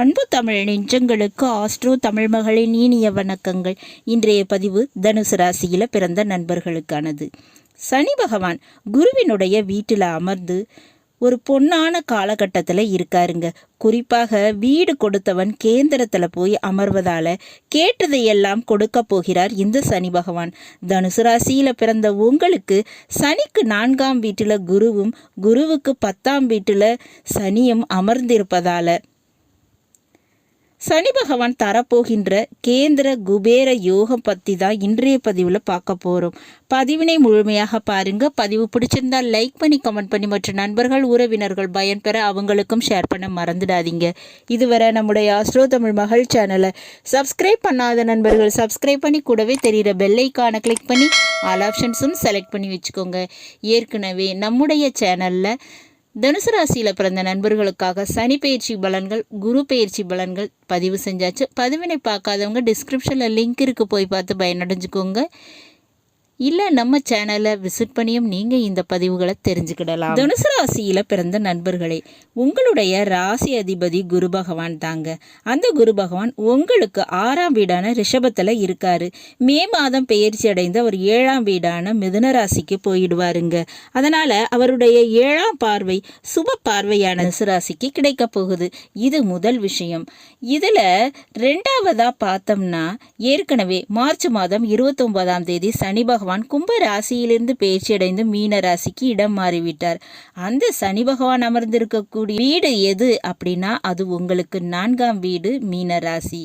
அன்பு தமிழ் நெஞ்சங்களுக்கு ஆஸ்ட்ரோ தமிழ் மகளின் இனிய வணக்கங்கள். இன்றைய பதிவு தனுசு ராசியில் பிறந்த நண்பர்களுக்கானது. சனி பகவான் குருவினுடைய வீட்டில் அமர்ந்து ஒரு பொன்னான காலகட்டத்தில் இருக்காருங்க. குறிப்பாக வீடு கொடுத்தவன் கேந்திரத்தில் போய் அமர்வதால் கேட்டதையெல்லாம் கொடுக்க போகிறார் இந்த சனி பகவான். தனுசு ராசியில் பிறந்த உங்களுக்கு சனிக்கு நான்காம் வீட்டில் குருவும் குருவுக்கு பத்தாம் வீட்டில் சனியும் அமர்ந்திருப்பதால் சனி பகவான் தரப்போகின்ற கேந்திர குபேர யோகம் பற்றி தான் இன்றைய பதிவில் பார்க்க போகிறோம் பதிவினை முழுமையாக பாருங்கள் பதிவு பிடிச்சிருந்தால் லைக் பண்ணி கமெண்ட் பண்ணி மற்ற நண்பர்கள் உறவினர்கள் பயன்பெற அவங்களுக்கும் ஷேர் பண்ண மறந்துடாதீங்க. இதுவரை நம்முடைய ஆஸ்ட்ரோ தமிழ் மகள் சேனலை சப்ஸ்கிரைப் பண்ணாத நண்பர்கள் சப்ஸ்கிரைப் பண்ணி கூடவே தெரிகிற பெல்லைக்கான கிளிக் பண்ணி ஆல் ஆப்ஷன்ஸும் செலக்ட் பண்ணி வச்சுக்கோங்க. ஏற்கனவே நம்முடைய சேனலில் தனுசு ராசியில் பிறந்த நண்பர்களுக்காக சனி பயிற்சி பலன்கள் குரு பயிற்சி பலன்கள் பதிவு செஞ்சாச்சு. பதிவினை பார்க்காதவங்க டிஸ்கிரிப்ஷனில் லிங்க் இருக்குது போய் பார்த்து பயனடைஞ்சுக்கோங்க. இல்லை நம்ம சேனலை விசிட் பண்ணியும் நீங்கள் இந்த பதிவுகளை தெரிஞ்சுக்கிடலாம். தனுசு ராசியில் பிறந்த நண்பர்களே உங்களுடைய ராசி அதிபதி குரு பகவான் தாங்க. அந்த குரு பகவான் உங்களுக்கு ஆறாம் வீடான ரிஷபத்தில் இருக்கார். மே மாதம் பெயர்ச்சி அடைந்து அவர் ஏழாம் வீடான மிதுன ராசிக்கு போயிடுவாருங்க. அதனால் அவருடைய ஏழாம் பார்வை சுப பார்வையான தனுசு ராசிக்கு கிடைக்க போகுது. இது முதல் விஷயம். இதில் ரெண்டாவதாக பார்த்தோம்னா ஏற்கனவே மார்ச் மாதம் இருபத்தொன்பதாம் தேதி சனி பகவான் பகவான் கும்ப ராசியிலிருந்து பேச்சியடைந்து மீன ராசிக்கு இடம் மாறிவிட்டார். அந்த சனி பகவான் அமர்ந்திருக்கக்கூடிய வீடு எது அப்படின்னா அது உங்களுக்கு நான்காம் வீடு மீன ராசி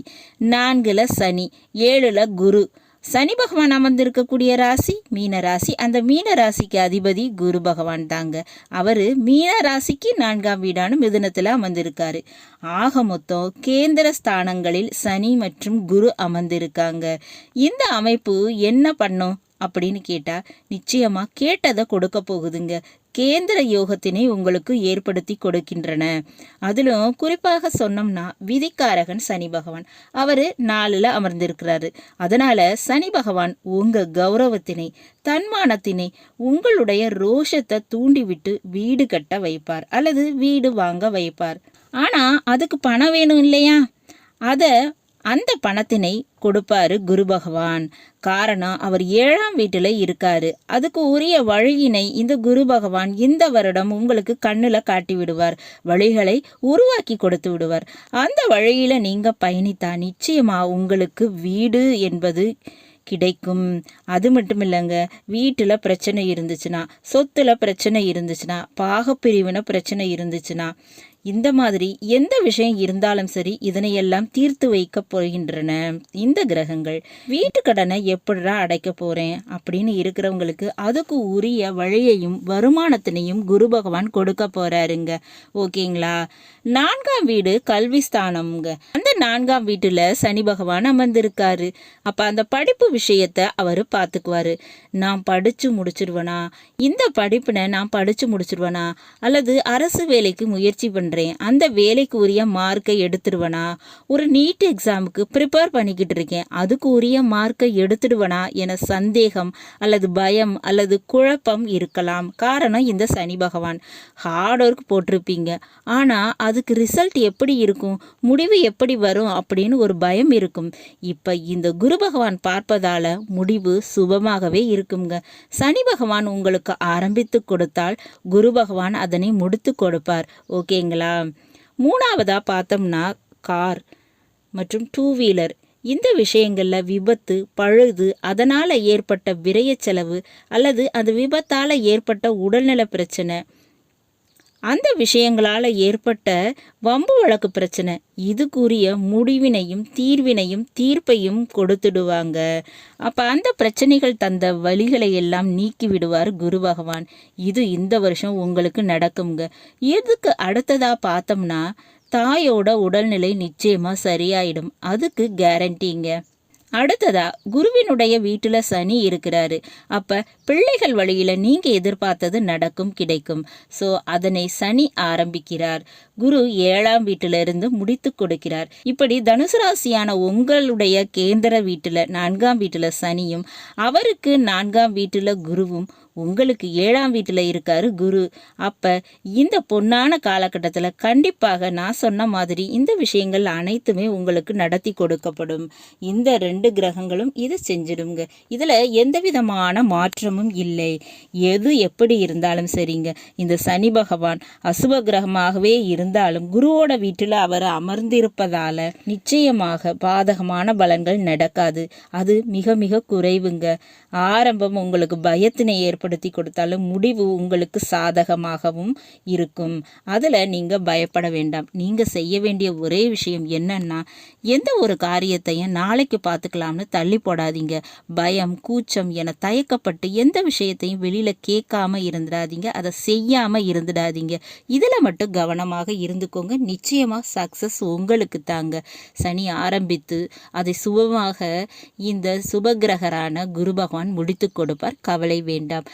நான்குல சனி ஏழுல குரு. சனி பகவான் அமர்ந்திருக்கக்கூடிய ராசி மீன ராசி அந்த மீன ராசிக்கு அதிபதி குரு பகவான் தாங்க. அவர் மீன ராசிக்கு நான்காம் வீடான மிதுனத்தில் அமர்ந்திருக்காரு. ஆக மொத்தம் கேந்திர ஸ்தானங்களில் சனி மற்றும் குரு அமர்ந்திருக்காங்க. இந்த அமைப்பு என்ன பண்ணும்? அப்படின்னு கேட்டால் நிச்சயமாக கேட்டதை கொடுக்க போகுதுங்க. கேந்திர யோகத்தினை உங்களுக்கு ஏற்படுத்தி கொடுக்கின்றன. அதிலும் குறிப்பாக சொன்னோம்னா விதிக்காரகன் சனி பகவான். அவர் நாளில் அமர்ந்திருக்கிறாரு. அதனால் சனி பகவான் உங்கள் கௌரவத்தினை தன்மானத்தினை உங்களுடைய ரோஷத்தை தூண்டிவிட்டு வீடு கட்ட வைப்பார். அல்லது வீடு வாங்க வைப்பார். ஆனால் அதுக்கு பணம் வேணும் இல்லையா? அதை அந்த பணத்தினை கொடுப்பாரு குரு பகவான். காரணம் அவர் ஏழாம் வீட்டில் இருக்காரு. அதுக்கு உரிய வழியினை இந்த குரு பகவான் இந்த வருடம் உங்களுக்கு கண்ணில் காட்டி விடுவார். வழிகளை உருவாக்கி கொடுத்து விடுவார். அந்த வழியில் நீங்கள் பயணித்தா நிச்சயமா உங்களுக்கு வீடு என்பது கிடைக்கும். அது மட்டும் இல்லைங்க வீட்டில் பிரச்சனை இருந்துச்சுன்னா சொத்தில் பிரச்சனை இருந்துச்சுன்னா பாகப்பிரிவின பிரச்சனை இருந்துச்சுன்னா இந்த மாதிரி எந்த விஷயம் இருந்தாலும் சரி இதனையெல்லாம் தீர்த்து வைக்க போகின்றன. இந்த கிரகங்கள் வீட்டு கடனை எப்படிடா அடைக்க போகிறேன் அப்படின்னு இருக்கிறவங்களுக்கு அதுக்கு உரிய வழியையும் வருமானத்தினையும் குரு பகவான் கொடுக்க போகிறாருங்க ஓகேங்களா? நான்காம் வீடு கல்வி ஸ்தானம்ங்க. அந்த நான்காம் வீட்டில் சனி பகவான் அமர்ந்திருக்காரு. அப்போ அந்த படிப்பு விஷயத்த அவர் பார்த்துக்குவாரு. நான் படித்து முடிச்சிருவனா? இந்த படிப்பினை நான் படித்து முடிச்சிருவனா? அல்லது அரசு வேலைக்கு முயற்சி பண்ணுறேன் பண்ணுறேன் அந்த வேலைக்கு உரிய மார்க்கை எடுத்துடுவனா? ஒரு நீட் எக்ஸாமுக்கு ப்ரிப்பேர் பண்ணிக்கிட்டு இருக்கேன். அதுக்கு உரிய மார்க்கை எடுத்துடுவேனா என சந்தேகம் அல்லது பயம் அல்லது குழப்பம் இருக்கலாம். காரணம் இந்த சனி பகவான். ஹார்ட் ஒர்க் போட்டிருப்பீங்க. ஆனால் அதுக்கு ரிசல்ட் எப்படி இருக்கும்? முடிவு எப்படி வரும்? அப்படின்னு ஒரு பயம் இருக்கும். இப்போ இந்த குரு பகவான் பார்ப்பதால முடிவு சுபமாகவே இருக்குங்க. சனி பகவான் உங்களுக்கு ஆரம்பித்து கொடுத்தால் குரு பகவான் அதனை முடித்து கொடுப்பார். ஓகேங்களா? சரிங்களா மூணாவதாக பார்த்தோம்னா கார் மற்றும் டூ வீலர் இந்த விஷயங்களில் விபத்து பழுது அதனால் ஏற்பட்ட விரைய செலவு அல்லது அந்த விபத்தால் ஏற்பட்ட உடல்நல பிரச்சனை. அந்த விஷயங்களால் ஏற்பட்ட வம்பு வழக்கு பிரச்சனை. இதுக்குரிய முடிவினையும் தீர்வினையும் தீர்ப்பையும் கொடுத்துடுவாங்க. அப்போ அந்த பிரச்சனைகள் தந்த வழிகளை எல்லாம் நீக்கி விடுவார் குரு பகவான். இது இந்த வருஷம் உங்களுக்கு நடக்குங்க இதுக்கு அடுத்ததாக பார்த்தோம்னா தாயோட உடல்நிலை நிச்சயமாக சரியாயிடும். அதுக்கு கேரண்டிங்க அடுத்ததா குருவினுடைய வீட்டில் சனி இருக்கிறாரு. அப்போ பிள்ளைகள் வழியில் நீங்கள் எதிர்பார்த்தது நடக்கும் கிடைக்கும். ஸோ அதனை சனி ஆரம்பிக்கிறார். குரு ஏழாம் வீட்டிலிருந்து முடித்து கொடுக்கிறார். இப்படி தனுசு ராசியான உங்களுடைய கேந்திர வீட்டில் நான்காம் வீட்டில் சனியும் அவருக்கு நான்காம் வீட்டில் குருவும் உங்களுக்கு ஏழாம் வீட்டில் இருக்காரு குரு. அப்போ இந்த பொன்னான காலகட்டத்தில் கண்டிப்பாக நான் சொன்ன மாதிரி இந்த விஷயங்கள் அனைத்துமே உங்களுக்கு நடத்தி கொடுக்கப்படும். இந்த ரெண்டு கிரகங்களும் இதை செஞ்சிடுங்க இதில் எந்த விதமான மாற்றமும் இல்லை. எது எப்படி இருந்தாலும் சரிங்க. இந்த சனி பகவான் அசுப கிரகமாகவே இருந்தாலும் குருவோட வீட்டில் அவர் அமர்ந்திருப்பதால் நிச்சயமாக பாதகமான பலன்கள் நடக்காது. அது மிக மிக குறைவுங்க. ஆரம்பம் உங்களுக்கு பயத்தினை ஏற்படுத்தி கொடுத்தாலும் முடிவு உங்களுக்கு சாதகமாகவும் இருக்கும். அதில் நீங்கள் பயப்பட வேண்டாம். நீங்கள் செய்ய வேண்டிய ஒரே விஷயம் என்னன்னா எந்த ஒரு காரியத்தையும் நாளைக்கு பார்த்துக்கலாம்னு தள்ளி போடாதீங்க. பயம் கூச்சம் என தயக்கப்பட்டு எந்த விஷயத்தையும் வெளியில் கேட்காம இருந்துடாதீங்க. அதை செய்யாமல் இருந்துடாதீங்க. இதில் மட்டும் கவனமாக இருந்துக்கோங்க. நிச்சயமாக சக்ஸஸ் உங்களுக்கு தாங்க. சனி ஆரம்பித்து அதை சுபமாக இந்த சுபகிரகரான குரு பகவான் முடித்து கொடுப்பார். கவலை வேண்டாம்.